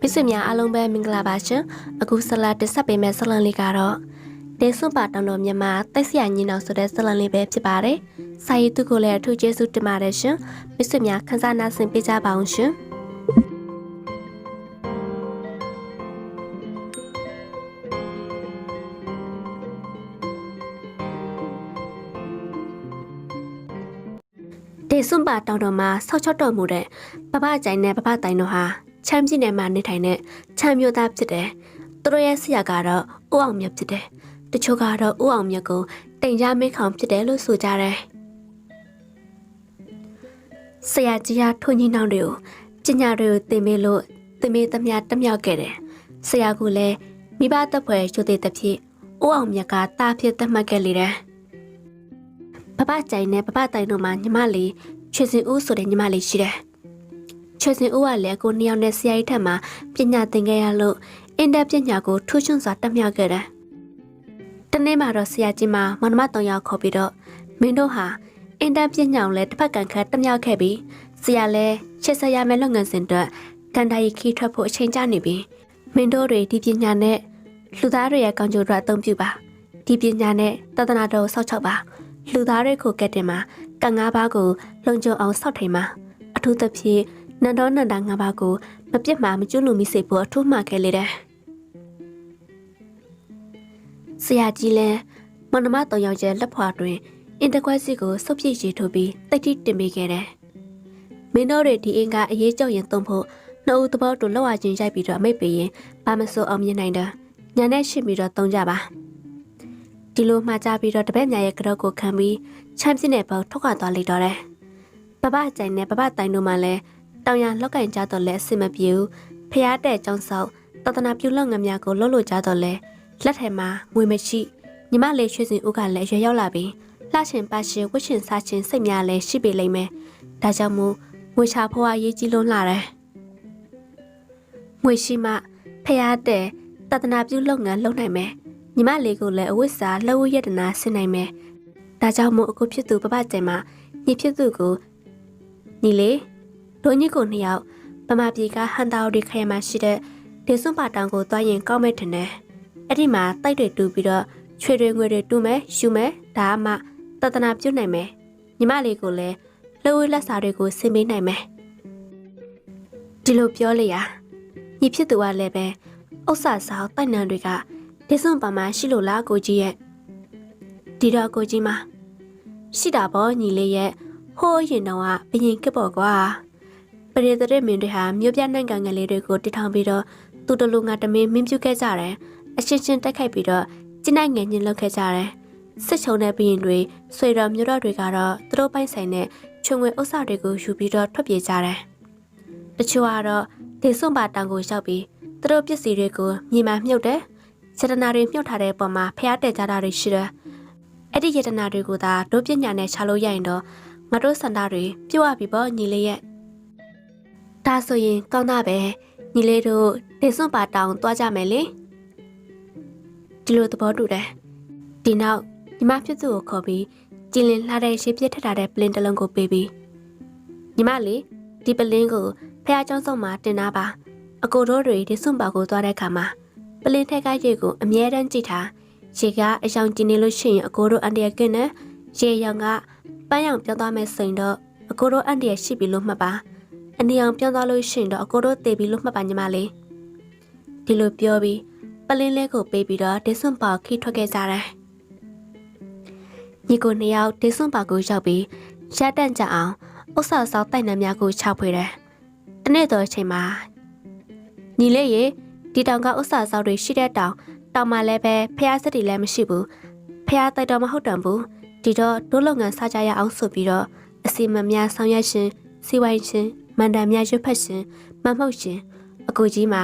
မိတ်ဆွေများအားလုံးပဲမင်္ဂလာပါရှင်အခုဆက်လက်တင်ဆက်ပေးမယ့်ဇာတ်လမ်းလေးကတော့ဒေဆွန်ပါတောင်တော်မြန်မာတိုက်ဆရာညီနောင်ဆိုတဲ့ဇာတ်လမ်းလေးပဲဖြစ်ပါတယ်စာရေးသူကိုလည်းအထူးကျေးဇူးတင်ပါတယ်ရှင်မိတ်ဆွေများခန်းစားနာဆင်ပေးကြပါအောင်ရှင် ဒေဆွန်ပါတောင်တော်မှာဆောက်ချော့တော်မူတဲ့ပပကြိုင်နဲ့ပပတိုင်တို့ဟာချမ်းပြည်နယ်မှာနေထိုင်တဲ့ချမ်းမျိုးသားဖြစ်တယ်သူတို့ရဲ့ဆရာကတော့ဦးအောင်မြတ်ဖြစ်တယ်တချို့ကတော့ဦးအောင်မြတ်ကိုတိမ်ကြမင်းခေါင်ဖြစ်တယ်လို့ဆိုကြတယ်ဆရာကြီးကထွန်းကြီးနှောင်းတွေကိုပညာတွေကိုသင်ပေးလို့သင်ပေးသမျှတက်မြောက်ခဲ့တယ်ဆရာကလည်းမိဘတပ်ဖွဲ့ချိုသေးတဲ့ဖြစ်ဦးအောင်မြတ်ကတားဖြစ်သတ်မှတ်ခဲ့လေတယ် ပပကြိုင်နဲ့ပပတိုင်တို့မှာညီမလေးချွေစင်ဦးဆိုတဲ့ညီမလေးရှိတယ်ချွေစင်ဦးကလည်းကိုနှစ်ယောက်နဲ့ဆရာကြီးထက်မှပညာသင်ခဲ့ရလို့အင်တာပညာကိုထူးချွန်စွာတက်မြောက်ခဲ့တယ်တနေ့မှတော့ဆရာကြီးမှမနမတောင်ရောက်ခေါ်ပြီးတော့မင်းတို့ဟာအင်တာပညာကိုလည်းတစ်ဖက်ကန်ခတ်တက်မြောက်ခဲ့ပြီးဆရာလည်းချစ်ဆက်ရမယ့်လုပ်ငန်းစဉ်အတွက်ကန်တာရီခီးထွက်ဖို့အချိန်ကျနေပြီမင်းတို့တွေဒီပညာနဲ့လူသားတွေရဲ့ကောင်းကျိုးအတွက်အသုံးပြုပါဒီပညာနဲ့တသနာတော်ဆောက်ချောက်ပါ လူသားတွေကိုကဲတင်မှာကံငါးပါးကိုလုံခြုံအောင်ဆောက်ထိန်မှာအထူးသဖြင့်နန္ဒောနန္ဒာငါးပါးကိုမပြစ်မှာမကျွလူမိစေဖို့အထူးမှခဲ့လေတယ်ဆရာကြီးလည်းမနမတောင်ယောက်ျားလက်ဖွာတွင်အင်တကွက်စီကိုစုပ်ပြည့်ရီထိုးပြီးတိတ်တိတင်ပေးခဲ့တယ်မင်းတို့တွေဒီအင်ကအရေးကြောက်ရင်သုံးဖို့နှုတ်ဦးသဘောတူလောက်အချင်းရိုက်ပြီးတော့အမိတ်ပေးရင်ဘာမစိုးအောင်မြင်နိုင်တာညာနဲ့ရှင်းပြီးတော့သုံးကြပါ ဒီလိုမှကြပြီးတော့တပည့်များရဲ့ကြောက်ကိုခံပြီးချမ်းပြစ်တဲ့ဘောက်ထုတ်ခွာသွားလိမ့်တော့တယ်ပပကြိုင်နဲ့ပပတိုင်တို့မှလည်းတောင်ရလောက်ကင်ကြတော့လဲအဆင်မပြေဘူးဖျားတဲ့ចောင်းဆောက်တသနာပြုလုပ်ငန်းများကိုလှုပ်လို့ကြတော့လဲလက်ထဲမှာငွေမရှိညီမလေးရွှေစင်ဦးကလည်းရွယ်ရောက်လာပြီးလှရှင်ပါရှင်ဝှရှင်စားချင်းစိတ်များလည်းရှိပေလိမ့်မယ်ဒါကြောင့်မို့ငွေချဖို့အရေးကြီးလွန်းလာတယ်ငွေရှိမှဖျားတဲ့တသနာပြုလုပ်ငန်းလုပ်နိုင်မယ် ညီမလေးကိုလည်းအဝတ်စားလှုပ်ရတနာဆင်နိုင်မယ်ဒါကြောင့်မို့အခုဖြစ်သူပပကျဲမှာညီဖြစ်သူကိုညီလေးဒိုညစ်ကိုနှစ်ယောက်ပမာပြေကဟန်တာရီခရမှာရှိတဲ့ဒေဆွန်ပါတောင်ကိုသွားရင်ကောင်းမဲ့ထင်တယ်။အဲ့ဒီမှာတိုက်တွေတူပြီးတော့ချွေတွေငွေတွေတူမယ်ယူမယ်ဒါမှတသနာပြုတ်နိုင်မယ်။ညီမလေးကိုလည်းလှဝဲလက်စာတွေကိုဆင်ပေးနိုင်မယ်။ဒီလိုပြောလိုက်ရညီဖြစ်သူကလည်းပဲဥစ္စာဆောင်တိုက်နံတွေက ဒေဆွန်ပါမှာရှိလို့လားကိုကြီးရဲ့ဒီတော့ကိုကြီးမှာရှိတာပေါ့ညီလေးရဲ့ဟိုးရင်တော့ကဘရင်ကပေါ့ကွာပရိသတ်မင်းတွေဟာမြို့ပြနိုင်ငံငယ်လေးတွေကိုတည်ထောင်ပြီးတော့သူတလူငါတမင်းမင်းပြုတ်ခဲ့ကြတယ်အချင်းချင်းတက်ခိုက်ပြီးတော့ကျင်းနိုင်ငယ်ချင်းလောက်ခဲ့ကြတယ်စစ်ချုံတဲ့ဘရင်တွေဆွေတော်မြို့တော်တွေကတော့သူတို့ပိုင်ဆိုင်တဲ့ချုံငွေဥစ္စာတွေကိုယူပြီးတော့ထွက်ပြေးကြတယ်တချို့ကတော့ဒေဆွန်ပါတောင်ကိုရောက်ပြီးသူတို့ပစ္စည်းတွေကိုမြေမှာမြုပ်တယ် စေတနာတွေမြုပ်ထားတဲ့ပုံမှာဖျားတဲ့ကြတာတွေရှိတယ်အဲ့ဒီယတနာတွေကိုသာတို့ပညာနဲ့ချလို့ရရင်တော့ငါတို့စန္ဒတွေပြုတ်ရပြီပေါ့ညီလေးရဲ့ဒါဆိုရင်ကောင်းတာပဲညီလေးတို့ဒေဆွန်ပါတောင်သွားကြမယ်လေဒီလိုသဘောတူတယ်ဒီနောက်ညီမဖြစ်သူကိုခေါ်ပြီးကြည်လင်လှတဲ့ရှေးပြစ်ထက်ထားတဲ့ပလင်းတစ်လုံးကိုပေးပြီးညီမလေးဒီပလင်းကိုဖះကျောင်းဆောင်မှာတင်ထားပါအကိုတို့တွေဒီဆွန်ပါကိုသွားတဲ့အခါမှာ ပလင်းထက်ကရေကိုအမြဲတမ်းကြည့်ထားရေကအယောင်ကျင်နေလို့ရှိရင်အကိုတို့အန်တရကင်းနဲ့ရေရောင်ကပန်းရောင်ပြောင်းသွားမယ်ဆိုရင်တော့အကိုတို့အန်တရရှိပြီလို့မှတ်ပါအနေအောင်ပြောင်းသွားလို့ရှိရင်တော့အကိုတို့တည်ပြီလို့မှတ်ပါညီမလေးဒီလိုပြောပြီးပလင်းလဲကိုပေးပြီးတော့ဒေဆွန်ပါခိထွက်ခဲ့ကြတယ်ညီကိုနှစ်ယောက်ဒေဆွန်ပါကိုရောက်ပြီးရတန့်ကြအောင်ဥစ္စာဆောက်တိုက်နှံများကိုချောက်ဖွေတယ်တနေ့တော့အချိန်မှာညီလေးရေ ဒီတောင်ကဥစ္စာဆောက်တွေရှိတဲ့တောင်တောင်မှာလည်းပဲဖះစစ်တွေလည်းမရှိဘူးဖះတိုက်တော်မဟုတ်တန်ဘူးဒီတော့ဒိုးလုပ်ငန်းစကြရအောင်ဆိုပြီးတော့အစီမများဆောင်ရွက်ရှင်စီဝိုင်းရှင်မန္တန်များရွတ်ဖက်ရှင်မမှုတ်ရှင်အကူကြီးမှာ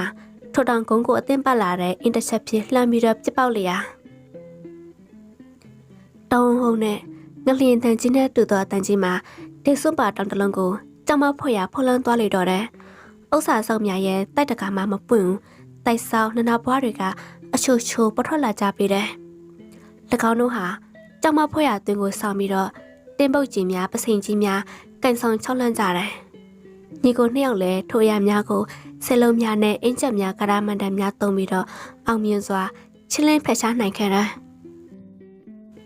ထိုတောင်ကုန်းကိုအသင်းပတ်လာတဲ့အင်တာချက်ဖြစ်လှမ်းပြီးတော့ပြစ်ပေါက်လျာတောင်းဟုံနဲ့ငလျင်တန်ကြီးနဲ့တူသောတန်ကြီးမှာဒေဆွန်ပါတောင်တလုံးကိုကြောင်မဖွက်ရဖွလန်းသွားလေတော့တယ်ဥစ္စာဆောင်များရဲ့တိုက်တကာမှမပွင့်ဘူး တိုက်ဆောင်နနာဘွားတွေကအချိုချိုပထွက်လာကြပြီတယ်၎င်းတို့ဟာကြောင်မဖွဲ့ရသွင်းကိုဆောင်ပြီးတော့တင်းပုတ်ကြီးများပစိန်ကြီးများကန်ဆောင်ချောက်လန့်ကြတယ်ညီကိုနှစ်ယောက်လည်းထိုရများကိုဆယ်လုံးများနဲ့အင်းချက်များကရာမန်တန်များသုံးပြီးတော့အောင်မြင်စွာချင်းလင်းဖက်ရှားနိုင်ခဲ့တယ်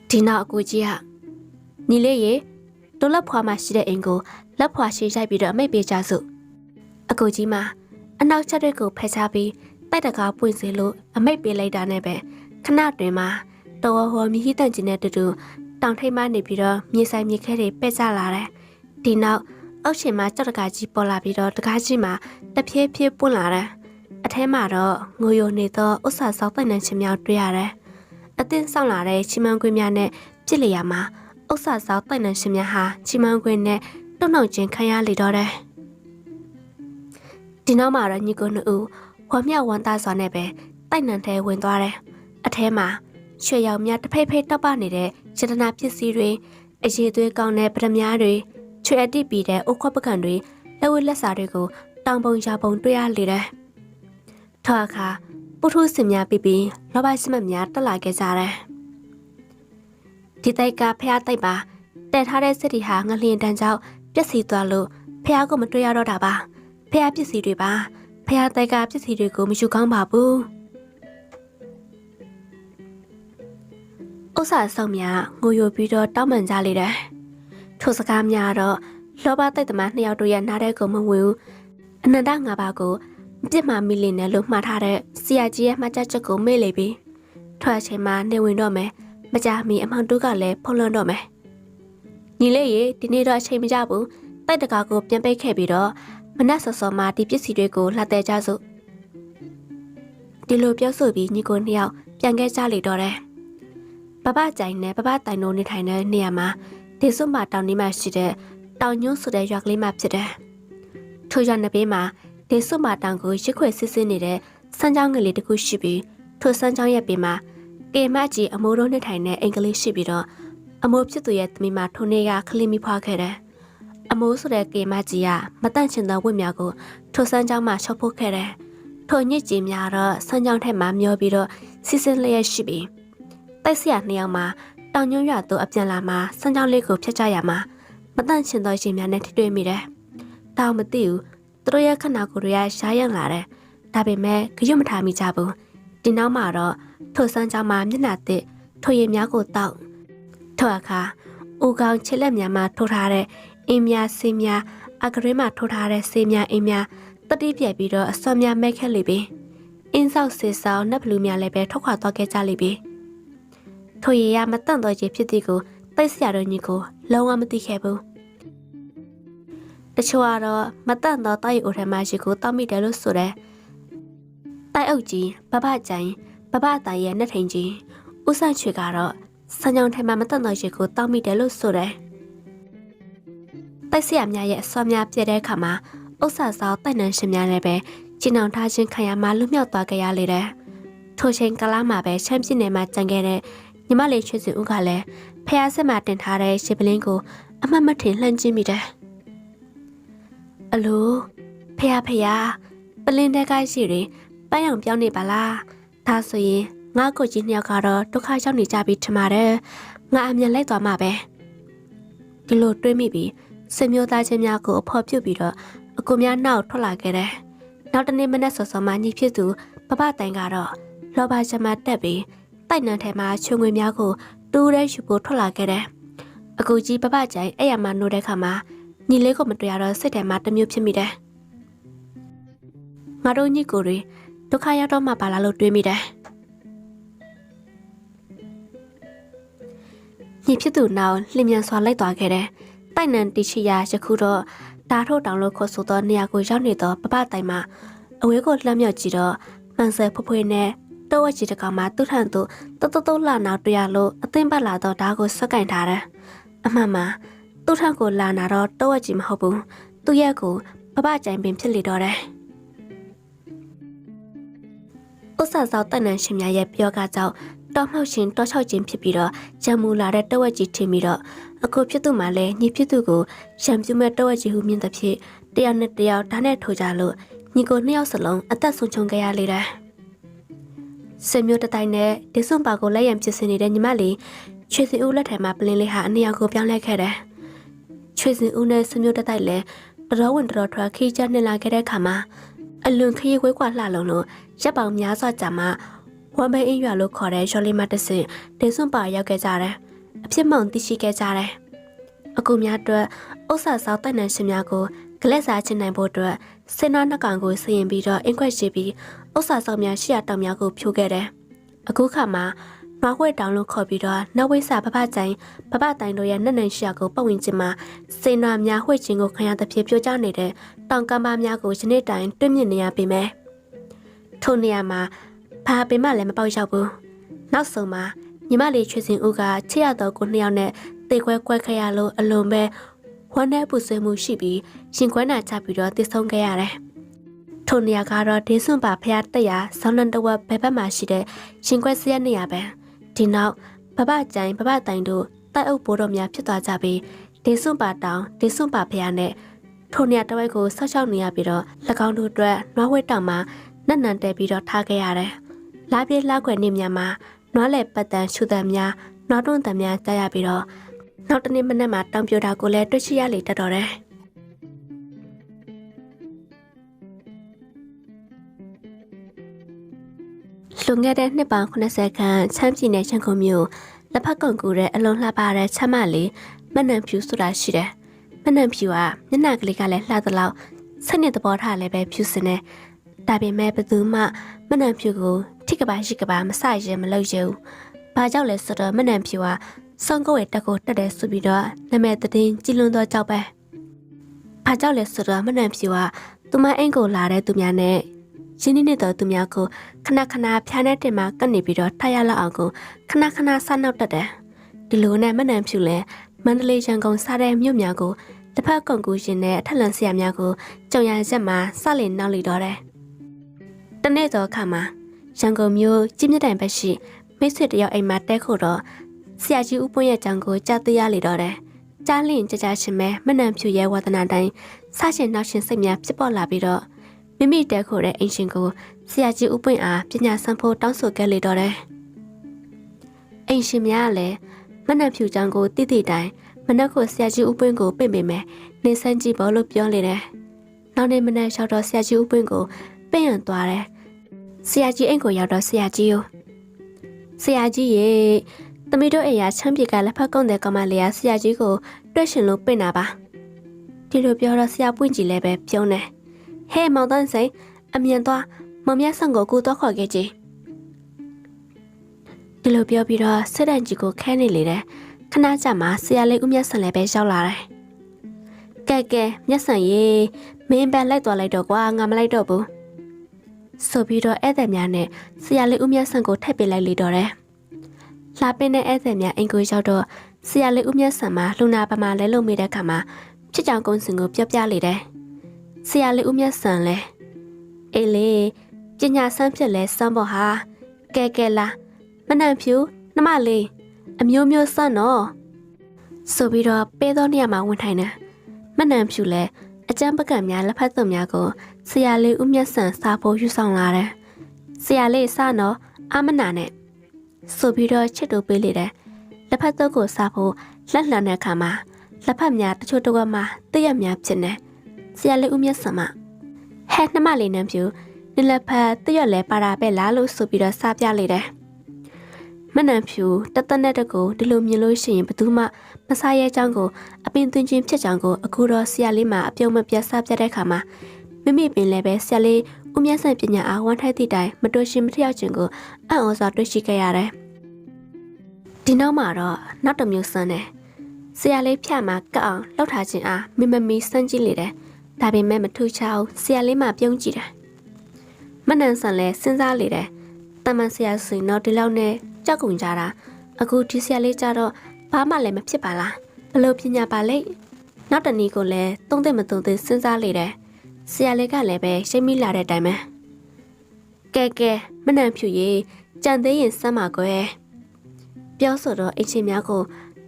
ဒီနောက်အကူကြီးကညီလေးရေတို့လက်ဖွာမှာရှိတဲ့အိမ်ကိုလက်ဖွာရှိရိုက်ပြီးတော့အမိတ်ပေးကြစို့အကူကြီးမှာအနောက်ချက်တွေကိုဖက်ရှားပြီး တိုက်တကားပွင့်စေလို့အမိတ်ပေးလိုက်တာနဲ့ပဲခဏတွင်မှာတော်ဟောမြည်တန့်ကျင်တဲ့တူတူတောင်ထိပ်မှနေပြီးတော့မြေဆိုင်မြေခဲတွေပဲ့ကြလာတယ်ဒီနောက်အောက်ရှင်မှာကြောက်တကားကြီးပေါ်လာပြီးတော့တကားကြီးမှာတဖြည်းဖြည်းပွင့်လာတယ်အထဲမှာတော့ငိုယိုနေသောဥစ္စာဆောက်ပိုင်နှံချင်းများတွေ့ရတယ်အသင်းဆောင်လာတဲ့ချီမန်းခွေးများနဲ့ပြစ်လျာမှာဥစ္စာဆောက်ပိုင်နှံချင်းများဟာချီမန်းခွေးနဲ့တုံ့နှောင်ခြင်းခံရလေတော့တယ်ဒီနောက်မှာတော့ညီကိုနှစ်ဦး ဝမ်းမြောက်ဝမ်းသာစွာနဲ့ပဲတိုက်နှံထဲဝင်သွားတယ်အထဲမှာရွှေရောင်များတစ်ဖိတ်ဖိတ်တောက်ပနေတဲ့ယတနာပစ္စည်းတွေအရေးသွေးကောင်းတဲ့ပရမ ्या တွေချွေအတိပီတဲ့အုတ်ခွက်ပကံတွေလက်ဝဲလက်စာတွေကိုတောင်ပုံရာပုံတွေ့ရလေတယ်။ထောက်အခါပုထုစင်များပြီးပြီးလောဘစမတ်များတက်လာခဲ့ကြတယ်။ဒီတိုက်ကဖះတိုက်ပါတက်ထားတဲ့စစ်တီဟာငလျင်တန်းကြောင့်ပျက်စီးသွားလို့ဖះကိုမတွေ့ရတော့တာပါ။ဖះပစ္စည်းတွေပါ ဖះတိုက်ကပစ္စည်းတွေကိုမယူကောင်းပါဘူး။ဥစ္စာဆောင်များငိုယိုပြီးတော့တောင်းပန်ကြလေတယ်။ထိုစကားများတော့လောဘတိုက်သမားနှစ်ယောက်တို့ရဲ့နားတဲ့ကိုမဝင်ဘူး။အနန္တငါးပါးကိုပြစ်မှာမိလင်နဲ့လို့မှားထားတဲ့ဆရာကြီးရဲ့မှတ်ချက်ချက်ကိုမေ့လေပြီ။ထွက်အချိန်မှာနေဝင်တော့မယ်။မကြမီအမောင်တို့ကလည်းဖုံးလွှမ်းတော့မယ်။ညီလေးရေဒီနေ့တော့အချိန်မကြဘူး။တိုက်တကာကိုပြန်ပိတ်ခဲ့ပြီးတော့ မနက်စောစောမှဒီပစ္စည်းတွေကိုလှတဲ့ကြစို့။ဒီလိုပြောဆိုပြီးညီကိုနှစ်ယောက်ပြန်ခဲ့ကြလေတော့တယ်။ပပကြိုင်နဲ့ပပတိုင်တို့နေထိုင်တဲ့နေရာမှာဒေဆုမတောင်นี้မှာရှိတဲ့တောင်ညွန့်ဆိုတဲ့ရွာကလေးမှဖြစ်တယ်။ထိုရွာနှစ်ဘေးမှာဒေဆုမတောင်ကိုရစ်ခွေစစ်စစ်နေတဲ့စမ်းချောင်းငယ်လေးတစ်ခုရှိပြီးထိုစမ်းချောင်းရဲ့ဘေးမှာကေမကြီးအမိုးတို့နေထိုင်တဲ့အင်္ဂလိပ်ရှိပြီးတော့အမိုးဖြစ်သူရဲ့သမီးမထိုနေကခလီမိဖွားခဲ့တယ်။ အမိုးဆိုတဲ့ကေမကြီးကမတန့်ချင်သောဝတ်များကိုထိုစမ်းချောင်းမှာရှော့ဖို့ခဲ့တယ်။ထိုညစ်ကြီးများတော့စမ်းချောင်းထက်မှမျောပြီးတော့စစ်စစ်လျက်ရှိပြီးတိုက်ဆရာနှစ်ယောက်မှာတောင်ညွန့်ရွာသို့အပြန်လာမှာစမ်းချောင်းလေးကိုဖျက်ကြရမှာမတန့်ချင်သောရှင်များနဲ့ထိတွေ့မိတယ်။တောင်မသိဘူးသူတို့ရဲ့ခန္ဓာကိုယ်တွေကရှားရံလာတယ်။ဒါပေမဲ့ကြွမထားမိကြဘူး။ဒီနောက်မှာတော့ထိုစမ်းချောင်းမှာမျက်နှာတစ်ထိုရည်များကိုတောက်ထိုအခါဦးကောင်းချစ်လက်များမှာထိုးထားတဲ့ အင်းများဆေးများအကရင်မှာထိုးထားတဲ့ဆေးများအင်းများတတိပြက်ပြီးတော့အစောများမဲ့ခက်လိပြီ။အင်းဆောက်ဆေးဆောင်နတ်ဘလူးများလည်းပဲထွက်ခွာသွားခဲ့ကြလိပြီ။ထိုရည်ရမတန့်တော့ခြင်းဖြစ်သည်ကိုတိတ်ဆရာတို့ညီကိုလုံးဝမသိခဲ့ဘူး။တချို့ကတော့မတန့်တော့တိုက်အိုထဲမှာရှိကိုတောက်မိတယ်လို့ဆိုတယ်။တိုက်အုပ်ကြီးဘဘကြိုင်ဘဘတိုင်ရဲ့နှစ်ထိန်ကြီးဦးဆန့်ချွေကတော့စံကြောင်ထဲမှာမတန့်တော့ရှိကိုတောက်မိတယ်လို့ဆိုတယ်။ တိုက်ဆရာများရဲ့အစောများပြည့်တဲ့အခါမှာဥစ္စာဆောင်တိုက်နှံရှင်များလည်းပဲကျင်းအောင်ထားခြင်းခံရမှလွတ်မြောက်သွားကြရလေတယ်။ထိုချိန်ကလာမှာပဲချမ်းပြင်းနယ်မှာကြံခဲ့တဲ့ညီမလေးချွေစီဦးကလည်းဖះဆက်မှာတင်ထားတဲ့ရှစ်ပလင်းကိုအမှတ်မထင်လှမ်းကြည့်မိတယ်။အလိုဖះဖះပလင်းတဲ့ကရှိတွေပန်းအောင်ပြောင်းနေပါလား။ဒါဆိုရင်ငါကိုကြီးနှစ်ယောက်ကတော့ဒုက္ခရောက်နေကြပြီထင်ပါတယ်။ငါအမြန်လိုက်သွားမှာပဲ။ဒီလိုတွေးမိပြီး ဆွေမျိုးသားချင်းများကိုအဖော်ပြုတ်ပြီးတော့အကူများနောက်ထွက်လာခဲ့တယ်။နောက်တနေ့မနက်စောစောမှညီဖြစ်သူပပတိုင်ကတော့လောဘချမတက်ပြီးတိုက်နံထဲမှာချွေငွေများကိုတူးတဲ့ယူဖို့ထွက်လာခဲ့တယ်။အကူကြီးပပကြိုင်အဲ့ရမှာနိုးတဲ့ခါမှာညီလေးကိုမတွေ့ရတော့စိတ်ထဲမှာတမျိုးဖြစ်မိတယ်။ငါတို့ညီကိုတွေဒုက္ခရောက်တော့မှပါလာလို့တွေးမိတယ်။ညီဖြစ်သူနောက်လျင်မြန်စွာလိုက်သွားခဲ့တယ်။ တိုက်နံတီချီယာယခုတော့တားထုတ်တောင်လို့ခေါ်ဆိုသောနေရာကိုရောက်နေသောပပတိုင်မှာအဝေးကိုလှမ်းမြောက်ကြည့်တော့မှန်ဆဲဖွဖွနဲ့တော့ဝက်ကြီးတကောင်မှသူ့ထံသို့တတတုလာနောက်တွေ့ရလို့အသင်းပတ်လာတော့ဓာတ်ကိုဆွတ်ကင်ထားတယ်။အမှန်မှသူ့ထံကိုလာနာတော့တော့ဝက်ကြီးမဟုတ်ဘူး။သူ့ရဲ့ကိုပပကြိုင်ပင်ဖြစ်လေတော့တယ်။ဥစ္စာစောက်တန်နန်ရှင်များရဲ့ပြောကကြောင့်တောမှောက်ရှင်တောချောက်ခြင်းဖြစ်ပြီးတော့ဂျံမူလာတဲ့တဝက်ကြီးထင်ပြီးတော့ အခုဖြစ်သူမှလည်းညီဖြစ်သူကိုရံပြူမဲ့တဝက်ကြီးဟုမြင်တဲ့ဖြစ်တယောက်နဲ့တယောက်ဓာတ်နဲ့ထိုးကြလို့ညီကိုနှစ်ယောက်စလုံးအသက်ဆုံးချုံခဲ့ရလေတယ်။ဆွေမျိုးတတိုင်းနဲ့ဒေဆွန်ပါကိုလက်ရံဖြစ်စင်နေတဲ့ညီမလေးချွေစင်ဦးလက်ထက်မှာပလင်းလေးဟာအနည်းအောင်ကိုပြောင်းလဲခဲ့တယ်။ချွေစင်ဦးနဲ့ဆွေမျိုးတတိုင်းလည်းတတော်ဝင်တတော်ထွက်ခီးချနှစ်လာခဲ့တဲ့ခါမှာအလွန်ခရီးဝဲကွာလှလုံးလို့ရပ်ပေါင်များစွာကြာမှဝမ်ဘဲအင်းရွာလို့ခေါ်တဲ့ရှော်လီမတဆင်ဒေဆွန်ပါရောက်ခဲ့ကြတယ် အဖြစ်မှန်သိရှိခဲ့ကြတယ်အကူများအတွက်ဥစ္စာဆောက်တိုက်နှံရှင်များကိုဂလက်စားချင်နိုင်ဖို့အတွက်စင်နာနှစ်ကောင်ကိုစရင်ပြီးတော့အင်ခွက်ရှိပြီးဥစ္စာဆောက်များရှေ့ရတောင်များကိုဖြိုခဲ့တယ်အခုခါမှာနွားခွေတောင်လို့ခေါ်ပြီးတော့နဝိစာဖဖကျိုင်ဖဖတိုင်တို့ရဲ့နှက်နှံရှေ့ကိုပတ်ဝန်းကျင်မှာစေနာများဝှေ့ချင်းကိုခံရသဖြင့်ပြိုကျနေတဲ့တောင်ကမ်းပါးများကိုယနေ့တိုင်တွေ့မြင်နေရပြီမယ်ထိုနေရာမှာဘာပင်မှလည်းမပေါက်ရောက်ဘူးနောက်ဆုံးမှာ ညီမလေးချွေစင်ဦးကချစ်ရတော့ကိုနှစ်ယောက်နဲ့တေခွဲကွဲခရလို့အလွန်ပဲဝမ်းနဲ့ပူဆွေးမှုရှိပြီးရှင်ခွဲနာချပြီးတော့တည်ဆုံးခဲ့ရတယ်ထိုနေရာကတော့ဒေးစွန်ပါဖျားတက်ရဆောင်းလန်တဝက်ဘယ်ဘက်မှာရှိတဲ့ရှင်ခွဲစရနေရာပဲဒီနောက်ဘဘကျိုင်ဘဘတိုင်တို့တိုက်အုပ်ဘိုးတော်များဖြစ်သွားကြပြီးဒေးစွန်ပါတောင်ဒေးစွန်ပါဖျားနဲ့ထိုနေရာတစ်ဝက်ကိုဆောက်ရှောက်နေရပြီးတော့၎င်းတို့အတွက်နွားဝဲတောင်မှာနတ်နန်တဲပြီးတော့ထားခဲ့ရတယ်လာပြေးလောက်ွယ်နေများမှာ နွားလေပတ်တန်ရှူတံများနွားတွန်းတံများကြားရပြီးတော့နောက်တနေ့မနက်မှာတောင်ပြိုတာကိုလည်းတွေ့ရှိရလေတတ်တော်တယ်လွန်ခဲ့တဲ့နှစ်ပေါင်း80ခန့်ချမ်းပြည်နယ်ရန်ကုန်မြို့လက်ဖက်ကုန်ကူတဲ့အလုံးလှပတဲ့ချမ်းမလေးမနှံဖြူဆိုတာရှိတယ်။မနှံဖြူကမျက်နှာကလေးကလည်းလှသလောက်စိတ်နဲ့သဘောထားလည်းပဲဖြူစင်တယ်။ဒါပေမဲ့ဘယ်သူမှမနှံဖြူကို ထိကပါရှိကပါမဆရဲမလုပ်ရဘူး။ဘာကြောင့်လဲဆိုတော့မနှံဖြူကစုံကိုရဲ့တက်ကိုတက်တယ်ဆိုပြီးတော့နာမည်တည်င်းကြည်လွန်တော့ကြောက်ပဲ။ဘာကြောင့်လဲဆိုတော့မနှံဖြူကသူမအိမ်ကိုလာတဲ့သူများနဲ့ရင်းနှီးနေတဲ့သူများကိုခဏခဏဖျားတဲ့တင်မှာကပ်နေပြီးတော့ထားရလောက်အောင်ကိုခဏခဏဆနောက်တက်တယ်ဒီလိုနဲ့မနှံဖြူလဲမန္တလေးရန်ကုန်စားတဲ့မြို့များကိုတစ်ဖက်ကုန်ကူရှင်နဲ့အထက်လန်ဆရာများကိုကြုံရချက်မှာစလင်နောက်လီတော့တယ်တနေ့တော့ခါမှာ ရန်ကုန်မြို့ကြီးမြတ်တိုင်ဘက်ရှိမိတ်ဆွေတယောက်အိမ်မှာတဲခုတော့ဆရာကြီးဦးပွင့်ရဲ့ကြောင်ကိုကြားသိရလေတော့တယ်ကြားလင့်ကြကြရှင်မဲမနှံဖြူရဲ့ဝါသနာတိုင်းဆရှင်နောက်ရှင်စိတ်များဖြစ်ပေါ်လာပြီးတော့မိမိတဲခိုတဲ့အင်ရှင်ကိုဆရာကြီးဦးပွင့်အားပညာဆံဖို့တောင်းဆိုခဲ့လေတော့တယ်။အင်ရှင်များကလည်းမနှက်ဖြူချောင်းကိုတိတိတိုင်မနှက်ကိုဆရာကြီးဦးပွင့်ကိုပင့်ပေမဲ့နေဆန်းကြည့်ဖို့လို့ပြောလေတယ်။နောက်နေ့မနှက်လျှောက်တော့ဆရာကြီးဦးပွင့်ကိုပင့်ရန်သွားတယ်။ ဆရာကြီးအိမ်ကိုရောက်တော့ဆရာကြီးကိုဆရာကြီးရေသမီးတို့အိမ်ရချမ်းပြေကလက်ဖက်ကုန်းတဲ့ကောင်မလေးကဆရာကြီးကိုတွေ့ရှင်လို့ပင့်တာပါ။ဒီလိုပြောတော့ဆရာပွင့်ကြီးလည်းပဲပြုံးတယ်။ဟဲ့မောင်တန်းစိန်အမြန်သွားမမရဆန်ကိုကူတော့ခေါ်ခဲ့ကြဒီလိုပြောပြီးတော့စစ်တန်ကြီးကိုခဲနေလေတယ်ခဏကြာမှဆရာလေးဦးမြတ်ဆန်လည်းပဲရောက်လာတယ်ကဲကဲမြတ်ဆန်ရေမင်းပန်လိုက်သွားလိုက်တော့ကွာငါမလိုက်တော့ဘူး ဆိုပြီးတော့ဧည့်သည်များနဲ့ဆရာလေးဦးမြတ်ဆန်ကိုထပ်ပေးလိုက်လေတော့တယ်လာပင်းတဲ့ဧည့်သည်များအင်ကိုရောက်တော့ဆရာလေးဦးမြတ်ဆန်မှာလူနာပမာလဲလို့မိတဲ့ခါမှာချစ်ကြောင်ကုန်းစင်ကိုပြောပြလေတယ်ဆရာလေးဦးမြတ်ဆန်လဲအေးလေပညာဆန်းဖြစ်လဲစမ်းပေါ်ဟာကဲကဲလာမနှံဖြူနှမလေးအမျိုးမျိုးစမ်းတော့ဆိုပြီးတော့ပဲသောနေရာမှာဝင်ထိုင်နေမနှံဖြူလဲအကျန်းပကံများလက်ဖက်သွံများကို ဆရာလေးဦးမြတ်ဆန်စားဖို့ယူဆောင်လာတယ်ဆရာလေးစတော့အမနာနဲ့ဆိုပြီးတော့ချစ်တူပေးလေတယ်လက်ဖက်သွုပ်ကိုစားဖို့လက်လှမ်းတဲ့အခါမှာလက်ဖက်များတချို့တော့မှတည့်ရများဖြစ်နေတယ်ဆရာလေးဦးမြတ်ဆံမဟဲ့နှမလေးနံဖြူနင်လက်ဖက်တရွက်လဲပါတာပဲလားလို့ဆိုပြီးတော့စားပြလိုက်တယ်မနံဖြူတသက်နဲ့တကူဒီလိုမြင်လို့ရှိရင်ဘယ်သူမှမစားရဲကြောင်းကိုအပင်သွင်းချင်းဖြစ်ကြောင်းကိုအခုတော့ဆရာလေးမှအပြုံးမပြတ်စားပြတဲ့ခါမှာ မိမိပင်လည်းပဲဆရာလေးဦးမြတ်ဆန်ပညာအားဝန်ထိုက်သည့်တိုင်မတွေ့ရှင်မထရောက်ခြင်းကိုအံ့ဩစွာတွေ့ရှိခဲ့ရတယ်ဒီနောက်မှာတော့နောက်တစ်မျိုးစမ်းတယ်ဆရာလေးဖြတ်မှာကတ်အောင်လှုပ်ထားခြင်းအားမိမမီစမ်းကြည့်လေတယ်ဒါပေမဲ့မထူချအောင်ဆရာလေးမှပြုံးကြည့်တယ်မနန်ဆန်လည်းစဉ်းစားလေတယ်တမန်ဆရာဆိုရင်တော့ဒီလောက်နဲ့ကြောက်ကုန်ကြတာအခုဒီဆရာလေးကြတော့ဘာမှလည်းမဖြစ်ပါလားဘလို့ပညာပါလိမ့်နောက်တနည်းကိုလည်းသုံးသိမ့်မသုံးသိမ့်စဉ်းစားလေတယ် ဆရာလေးကလည်းပဲရှိမိလာတဲ့အတိုင်းပဲကဲကဲမနန်ဖြူရေကြံသေးရင်စမ်းပါကွယ်ပြောဆိုတော့အချင်းများကို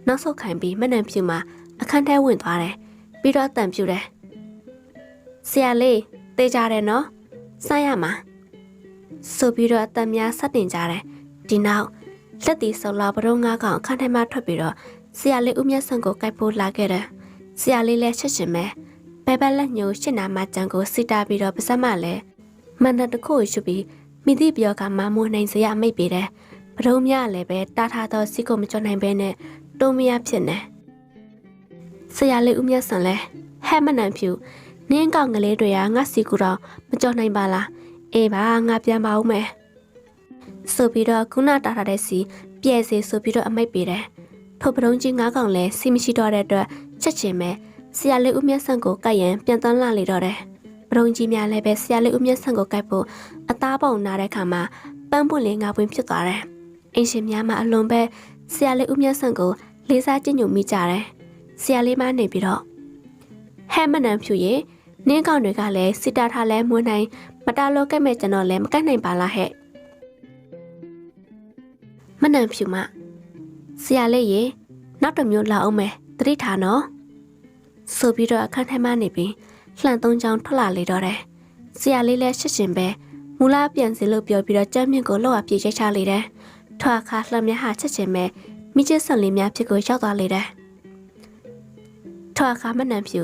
နောက်ဆုတ်ခိုင်းပြီးမနန်ဖြူမှာအခန်းထဲဝင်သွားတယ်ပြီးတော့တန်ဖြူတယ်ဆရာလေးတေးကြတယ်နော်စမ်းရမှာဆိုပြီးတော့အတန်များဆက်တင်ကြတယ်ဒီနောက်လက်တီဆော်လာဘရုံငါးကောင်အခန်းထဲမှာထွက်ပြီးတော့ဆရာလေးဦးမြတ်ဆန်ကိုကြိုက်ဖို့လာခဲ့တယ်ဆရာလေးလည်းချက်ရှင်ပဲ ဘဲဘက်လက်ညိုရှစ်နာမကြံကိုစစ်တာပြီးတော့ပါစက်မလည်းမန္တတခုကိုရှုပြီးမိသည့်ပြောကမမွန်နိုင်စရာမိတ်ပေတယ်ပဒုံမြလည်းပဲတားထားသောစီကိုမကြွနိုင်ဘဲနဲ့တုံးမရဖြစ်နေဆရာလေးဦးမြတ်ဆန်လဲဟဲ့မနန်ဖြူနင်းကောင်ကလေးတွေကငါစီကူတော့မကြော်နိုင်ပါလားအေးပါငါပြန်ပါဦးမယ်ဆိုပြီးတော့ခုနတားထားတဲ့စီပြဲစီဆိုပြီးတော့အမိတ်ပေးတယ်ထိုပဒုံကြီးငါးကောင်လဲစီမရှိတော့တဲ့အတွက်ချက်ချင်းပဲ ဆရာလေးဦးမြတ်ဆန်ကိုကတ်ရင်ပြန်တန်းလာလေတော့တယ်ပဒုံကြီးများလည်းပဲဆရာလေးဦးမြတ်ဆန်ကိုကတ်ဖို့အသားပုံနာတဲ့ခါမှာပန်းပွင့်လေးငါပွင့်ဖြစ်သွားတယ်အင်ရှင်များမှအလွန်ပဲဆရာလေးဦးမြတ်ဆန်ကိုလေးစားကြည့်ညိုမိကြတယ်ဆရာလေးမနေပြီးတော့ဟဲ့မနန်ဖြူရေနင်းကောင်တွေကလည်းစစ်တာထားလဲမွေးနိုင်မတားလို့ကဲ့မဲ့ကျွန်တော်လည်းမကတ်နိုင်ပါလားဟဲ့မနန်ဖြူမဆရာလေးရေနောက်တစ်မျိုးလာအောင်မယ်တတိထားနော် ဆိုပြီးတော့အခန်းထဲမှနေပြီးလှန်သုံးချောင်းထွက်လာလေတော့တယ်ဆရာလေးလည်းရှစ်ရှင်ပဲမူလာပြန်စီလို့ပြောပြီးတော့ကြမ်းမြင့်ကိုလောက်အပြေးချိတ်ချလေတယ်ထွာခါလှမ်းမြဟာချက်ချင်းပဲမိကျဆန်လေးများဖြစ်ကိုရောက်သွားလေတယ်ထွာခါမနန်ဖြူ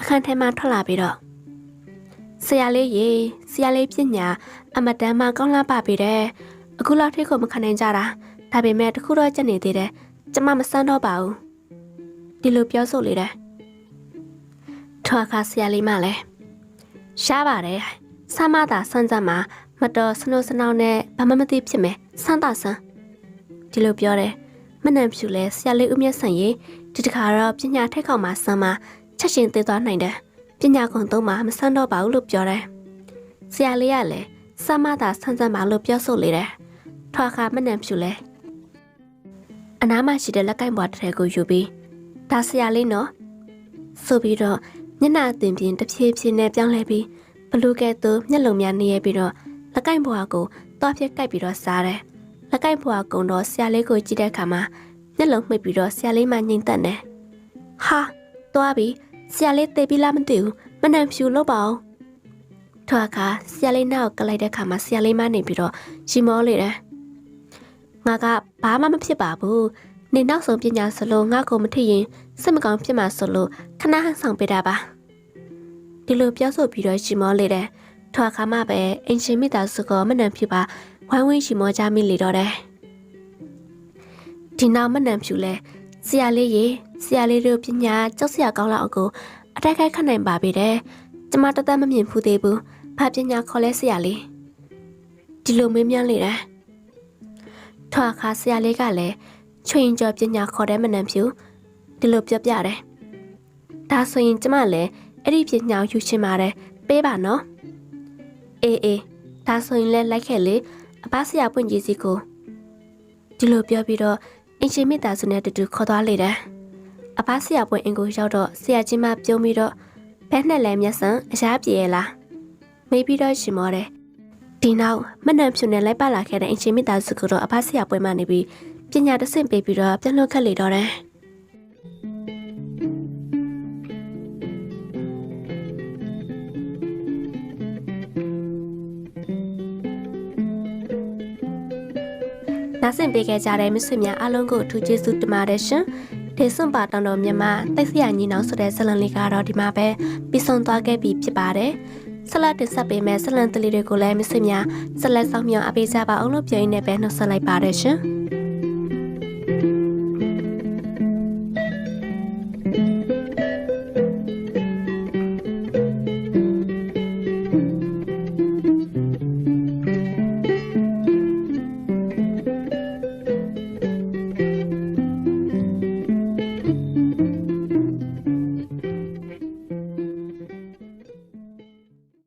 အခန်းထဲမှထွက်လာပြီးတော့ဆရာလေးရေဆရာလေးပညာအမတန်မှကောင်းလာပါပြီတဲ့အခုလောက်ထိကိုမခံနိုင်ကြတာဒါပေမဲ့တခုတော့ကြက်နေသေးတယ်ကျမမစမ်းတော့ပါဘူးဒီလိုပြောဆိုလေတယ် ထွာခါဆရာလေးမလည်းရှားပါတယ်ဆမ်းမသာစမ်းကြမှာမတော်စနိုးစနောင်းနဲ့ဘာမှမသိဖြစ်မယ်စမ်းသာစမ်းဒီလိုပြောတယ်မနံဖြူလဲဆရာလေးဦးမြတ်ဆန်ရေဒီတခါတော့ပညာထက်ခေါက်မှာစမ်းမှာချက်ရှင်သေးသွားနိုင်တယ်ပညာကုံသုံးမှာမစမ်းတော့ပါဘူးလို့ပြောတယ်ဆရာလေးကလည်းစမ်းမသာစမ်းကြမှာလို့ပြောဆိုလေတယ်ထွာခါမနံဖြူလဲအနားမှာရှိတဲ့လက်ကင်ဘွားတစ်ထည်ကိုယူပြီးဒါဆရာလေးနော်ဆိုပြီးတော့ မျက်နှာအတင်ပြင်းတစ်ဖြည်းဖြည်းနဲ့ပြောင်းလဲပြီးဘလူးကဲ့သို့မျက်လုံးများနေရပြီးတော့လက်ကင်ဘွားကိုတွားပြက်ကိုက်ပြီးတော့စားတယ်လက်ကင်ဘွားကုံတော့ဆရာလေးကိုကြည့်တဲ့အခါမှာမျက်လုံးမှိတ်ပြီးတော့ဆရာလေးမှငိမ့်သက်တယ်ဟာတွားပြီးဆရာလေးသေပြီးလားမသိဘူးမနှံဖြူလို့ပါအောင်ထွာခါဆရာလေးနောက်ကလိုက်တဲ့ခါမှာဆရာလေးမနေပြီးတော့ရီမောလေတယ်ငါကဘာမှမဖြစ်ပါဘူးနေနောက်ဆုံးပညာစလို့ငါ့ကိုမထရင် စိတ်မကောင်းဖြစ်မှာဆိုလို့ခဏဟန်ဆောင်ပေးတာပါဒီလိုပြောဆိုပြီးတော့ရီမောလေတယ်ထွာခါမှပဲအင်ရှင်မိသားစုကမနှံဖြူပါဝိုင်းဝန်းရီမောကြမိလေတော့တယ်ဒီနောက်မနှံဖြူလဲဆရာလေးရေဆရာလေးတို့ပညာကြောက်စရာကောင်းလောက်ကိုအတိုက်ခိုက်ခတ်နိုင်ပါပေတယ်ကျမတသက်မမြင်ဖူးသေးဘူးဘာပညာခေါ်လဲဆရာလေးဒီလိုမင်းမြန်းလေတယ်ထွာခါဆရာလေးကလည်းချွင်ကျော်ပညာခေါ်တဲ့မနှံဖြူ ဒီလိုပြောပြတယ်ဒါဆိုရင်ကျမလည်းအဲ့ဒီပညာကိုယူချင်ပါတယ်ပေးပါနော်အေးအေးဒါဆိုရင်လည်းလိုက်ခဲ့လေအပဆရာပွင့်ကြီးစီကိုဒီလိုပြောပြီးတော့အင်ရှင်မိသားစုနဲ့တူတူခေါ်သွားလေတယ်အပဆရာပွင့်အင်ကိုရောက်တော့ဆရာကြီးမပြုံးပြီးတော့ဘဲနဲ့လဲမျက်စံအရာပြေရလားမေးပြီးတော့ရှင်မောတယ်ဒီနောက်မနှံဖြူနဲ့လိုက်ပါလာခဲ့တဲ့အင်ရှင်မိသားစုကတော့အဖဆရာပွဲမှနေပြီးပညာတဆင့်ပေးပြီးတော့ပြန်လွတ်ခက်လေတော့တယ် နားဆင်ပေးခဲ့ကြတဲ့မိတ်ဆွေများအားလုံးကိုအထူးကျေးဇူးတင်ပါတယ်ရှင်။ဒေဆွန်ပါတောင်တော်မြန်မာတိုက်စရာညီနောင်ဆိုတဲ့ဇလန်လေးကတော့ဒီမှာပဲပြီးဆုံးသွားခဲ့ပြီဖြစ်ပါတယ်။ဆက်လက်တင်ဆက်ပေးမယ့်ဇလန်တလေးတွေကိုလည်းမိတ်ဆွေများဆက်လက်ဆောင်မြောင်အပေးကြပါအောင်လို့ပြောရင်းနဲ့ပဲနှုတ်ဆက်လိုက်ပါတယ်ရှင်။